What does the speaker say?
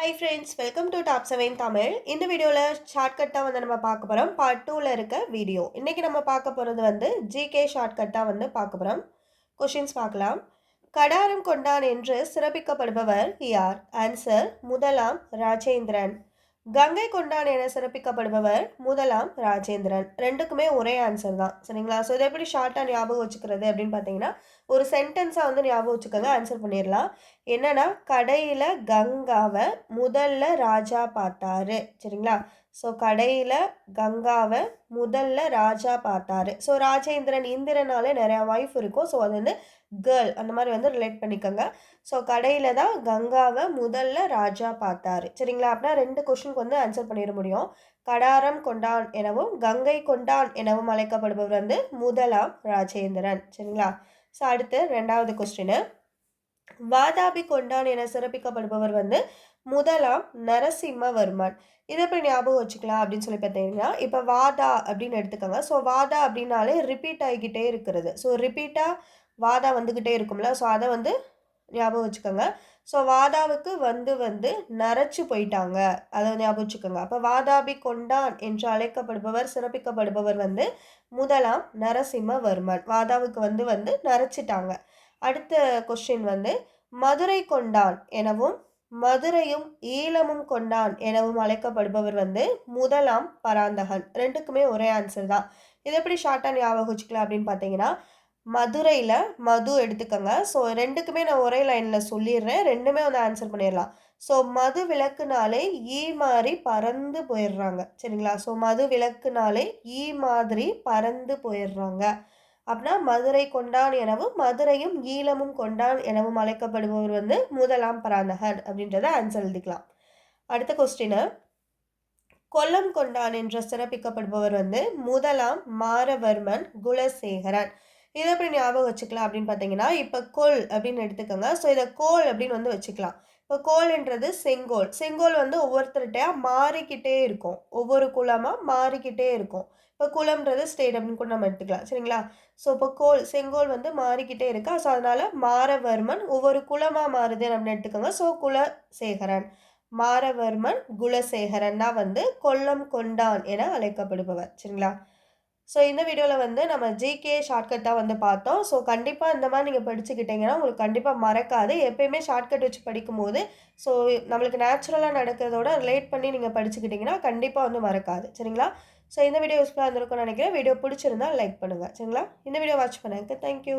Hi friends welcome to top seven Tamil இந்த வீடியோவில் ஷார்ட்கட்டாக வந்து நம்ம பார்க்க போகிறோம் பார்ட் டூவில் இருக்க வீடியோ இன்றைக்கி நம்ம பார்க்க போகிறது வந்து ஜிகே ஷார்ட்கட்டாக வந்து பார்க்க போகிறோம் கொஷின்ஸ் பார்க்கலாம். கடாரம் கொண்டான் என்று சிறப்பிக்கப்படுபவர் யார்? ஆன்சர் முதலாம் ராஜேந்திரன். கங்கை கொண்டான் என சிறப்பிக்கப்படுபவர் முதலாம் ராஜேந்திரன். ரெண்டுக்குமே ஒரே ஆன்சர் தான். சரிங்களா? ஸோ இதை எப்படி ஷார்ட்டாக ஞாபகம் வச்சுக்கிறது அப்படின்னு பார்த்தீங்கன்னா ஒரு சென்டென்ஸாக வந்து ஞாபகம் வச்சுக்கோங்க ஆன்சர் பண்ணிடலாம். என்னன்னா கடையில் கங்காவை முதல்ல ராஜா பார்த்தாரு. சரிங்களா? ஸோ கடையில் கங்காவை முதல்ல ராஜா பார்த்தாரு. ஸோ ராஜேந்திரன் இந்திரனாலே நிறையா வாய்ப்பு இருக்கும். ஸோ அது வந்து கேர்ள் அந்த மாதிரி வந்து ரிலேட் பண்ணிக்கோங்க. ஸோ கடையில் தான் கங்காவை முதல்ல ராஜா பார்த்தாரு. சரிங்களா? அப்படின்னா ரெண்டு கொஷினுக்கு வந்து ஆன்சர் பண்ணிட முடியும். கடாரம் கொண்டான் எனவும் கங்கை கொண்டான் எனவும் அழைக்கப்படுபவர் வந்து முதலாம் ராஜேந்திரன். சரிங்களா? ஸோ அடுத்து ரெண்டாவது கொஸ்டின் வாதாபி கொண்டான் என சிறப்பிக்கப்படுபவர் வந்து முதலாம் நரசிம்மவர்மன். இதை எப்படி ஞாபகம் வச்சுக்கலாம் அப்படின்னு சொல்லி பார்த்தீங்கன்னா இப்போ வாதா அப்படின்னு எடுத்துக்கோங்க. ஸோ வாதா அப்படின்னாலே ரிப்பீட் ஆகிக்கிட்டே இருக்கிறது. ஸோ ரிப்பீட்டாக வாதா வந்துக்கிட்டே இருக்கும்ல. ஸோ அதை வந்து ஞாபகம் வச்சுக்கோங்க. ஸோ வாதாவுக்கு வந்து வந்து நரைச்சு போயிட்டாங்க. அதை ஞாபகம் வச்சுக்கோங்க. அப்போ வாதாபி கொண்டான் என்று அழைக்கப்படுபவர் சிறப்பிக்கப்படுபவர் வந்து முதலாம் நரசிம்மவர்மன். வாதாவுக்கு வந்து வந்து நரைச்சிட்டாங்க. அடுத்த கொஸ்டின் வந்து மதுரை கொண்டான் எனவும் மதுரையும் ஈழமும் கொண்டான் எனவும் அழைக்கப்படுபவர் வந்து முதலாம் பராந்தகன். ரெண்டுக்குமே ஒரே ஆன்சர் தான். இது எப்படி ஷார்ட்டாக ஞாபகம் வச்சுக்கலாம் அப்படின்னு பார்த்தீங்கன்னா மதுரையில் மது எடுத்துக்கோங்க. ஸோ ரெண்டுக்குமே நான் ஒரே லைனில் சொல்லிடுறேன். ரெண்டுமே வந்து ஆன்சர் பண்ணிடலாம். ஸோ மது விளக்குனாலே ஈ மாதிரி பறந்து போயிடுறாங்க. சரிங்களா? ஸோ மது விளக்குனாலே ஈ மாதிரி பறந்து போயிடுறாங்க. அப்படின்னா மதுரை கொண்டான் எனவும் மதுரையும் ஈழமும் கொண்டான் எனவும் அழைக்கப்படுபவர் வந்து முதலாம் பராந்தகன் அப்படின்றத ஆன்சர் எழுதிக்கலாம். அடுத்த கொஸ்டின் கொல்லம் கொண்டான் என்று சிறப்பிக்கப்படுபவர் வந்து முதலாம் மாரவர்மன் குலசேகரன். இதை எப்படி ஞாபகம் வச்சுக்கலாம் அப்படின்னு பார்த்தீங்கன்னா இப்போ கோல் அப்படின்னு எடுத்துக்கோங்க. ஸோ இதை கோல் அப்படின்னு வந்து வச்சுக்கலாம். இப்போ கோல்ன்றது செங்கோல். செங்கோல் வந்து ஒவ்வொருத்தர்கிட்டயா மாறிக்கிட்டே இருக்கும். ஒவ்வொரு குலமாக மாறிக்கிட்டே இருக்கும். இப்போ குளம்ன்றது ஸ்டேட் அப்படின்னு கூட நம்ம எடுத்துக்கலாம். சரிங்களா? ஸோ இப்போ கோல் செங்கோல் வந்து மாறிக்கிட்டே இருக்கா. ஸோ அதனால் மாரவர்மன் ஒவ்வொரு குலமாக மாறுது அப்படின்னு எடுத்துக்கோங்க. ஸோ குலசேகரன். மாரவர்மன் குலசேகரன்னா வந்து கொல்லம் கொண்டான் என அழைக்கப்படுபவர். சரிங்களா? ஸோ இந்த வீடியோவில் வந்து நம்ம ஜிகே ஷார்ட்கட் தான் வந்து பார்த்தோம். ஸோ கண்டிப்பாக இந்த மாதிரி நீங்கள் படிச்சுக்கிட்டிங்கன்னா உங்களுக்கு கண்டிப்பாக மறக்காது. எப்பயுமே ஷார்ட்கட் வச்சு படிக்கும்போது ஸோ நம்மளுக்கு நேச்சுரலாக நடக்கிறதோட ரிலேட் பண்ணி நீங்கள் படிச்சுக்கிட்டிங்கன்னா கண்டிப்பாக வந்து மறக்காது. சரிங்களா? ஸோ இந்த வீடியோ யூஸ்ஃபுல்லாக இருந்திருக்கும்னு நினைக்கிறேன். வீடியோ பிடிச்சிருந்தா லைக் பண்ணுங்கள் சரிங்களா? இந்த வீடியோ வாட்ச் பண்ணுங்க தேங்க்யூ